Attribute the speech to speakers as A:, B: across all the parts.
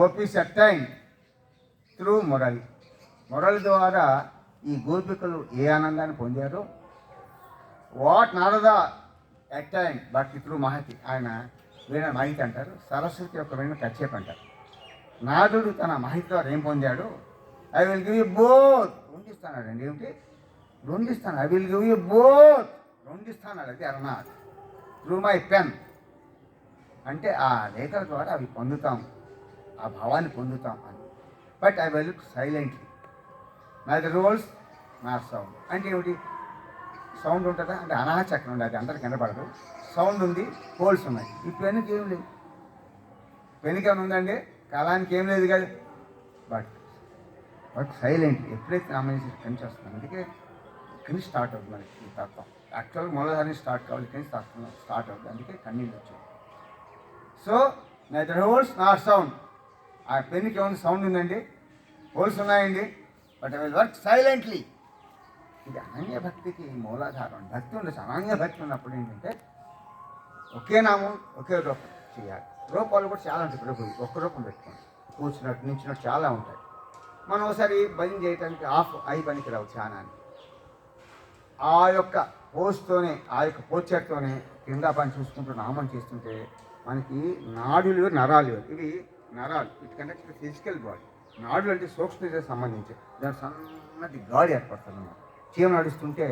A: Gopis attain through Murali. Murali ద్వారా ఈ గోపికలు ఏ ఆనందాన్ని పొందారు? What Narada attain but through Mahati ఆయన వీణ మహితి అంటారు. సరస్వతి యొక్క వీణ కచ్చేపు అంటారు. నాదుడు తన మహిత ద్వారా ఏం పొందాడు? I will give you both రెండిస్తాడు అండి ఏమిటి? రెండిస్తాను I will give you both రెండిస్తాను అది అరుణాథ్ త్రూ మై పెన్ అంటే ఆ లేఖల ద్వారా అవి పొందుతాము ఆ భావాన్ని పొందుతాం అని. బట్ ఐ వెల్ సైలెంట్లీ నా రోల్స్ నా సౌండ్ అంటే ఏమిటి? సౌండ్ ఉంటుందా? అంటే అనాచక్రం ఉంది అది అందరికి కనపడదు సౌండ్ ఉంది హోల్స్ ఉన్నాయి. ఈ పెన్కి ఏం లేదు. పెన్కి ఏమైనా ఉందండి? కాలానికి ఏం లేదు కదా. బట్ బట్ సైలెంట్ ఎప్పుడైతే నామినేషన్ ఇక్కడి వస్తుంది అందుకే ఇక్కడి స్టార్ట్ అవుతుంది మనకి ఈ తత్వం. యాక్చువల్ మూలధారి స్టార్ట్ కావాలి కానీ స్టార్ట్ స్టార్ట్ అవుతుంది. అందుకే కన్నీళ్ళు వచ్చాయి. So neither holes not sound ఆ పెన్కి ఏమైనా సౌండ్ ఉందండి? హోల్స్ ఉన్నాయండి? But I will work silently ఇది అనన్య భక్తికి మూలాధారం. భక్తి ఉండొచ్చు. అనన్య భక్తి ఉన్నప్పుడు ఏంటంటే ఒకే నామం ఒకే రూపం చేయాలి. రూపాలు కూడా చాలా ఉంటాయి. ప్రభు ఒక్క రూపం పెట్టుకోండి. కూర్చున్నట్టు నించున్నట్టు చాలా ఉంటాయి. మనం ఒకసారి భజన చేయడానికి ఆఫ్ అయి పనికి రావు ధ్యానాన్ని ఆ యొక్క పోస్తోనే ఆ యొక్క పోచర్తోనే కింద పని చూసుకుంటూ నామం చేస్తుంటే మనకి నాడులు నరాలు ఇవి నరాలు ఇట్ కండక్ట్ ఫిజికల్ బాడీ నాడులు అంటే సూక్ష్మ సంబంధించి. దాని సన్నటి గాడి ఏర్పడుతుంది అన్నమాట చీమ నడుస్తుంటే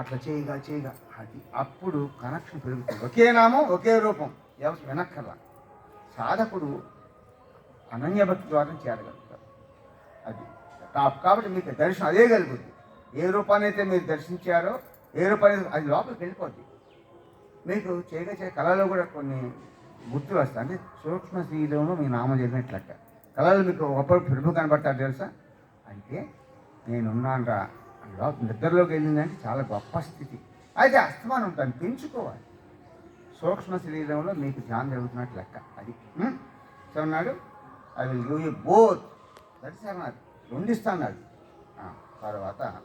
A: అట్లా చేయగా చేయగా అది అప్పుడు కనెక్షన్ పెరుగుతుంది. ఒకే నామం ఒకే రూపం. ఎవరు వెనక్కర్లా. సాధకుడు అనన్య భక్తి ద్వారా చేరగలుగుతారు అది టాప్ కాబట్టి మీకు దర్శనం అదే కలుగుద్ది. ఏ రూపాన్నైతే మీరు దర్శించారో ఏ రూపాన్ని అది లోపలికి వెళ్ళిపోద్ది. మీకు చేయగా చేయ కళలో కూడా కొన్ని గుర్తు వస్తా అంటే సూక్ష్మ శరీరంలో మీ నామం జరిగినట్లక్క కళలు మీకు ఒకప్పుడు ప్రభు కనబడతారు తెలుసా? అంటే నేనున్నాను రా నిద్రలోకి వెళ్ళిందంటే చాలా గొప్ప స్థితి. అయితే అస్తమానం ఉంటాను. పెంచుకోవాలి. సూక్ష్మ శరీరంలో మీకు ధ్యానం జరుగుతున్నట్టు లెక్క అది చెన్నాడు so I will give you both that is అన్నాడు రెండిస్తా అన్నాడు. తర్వాత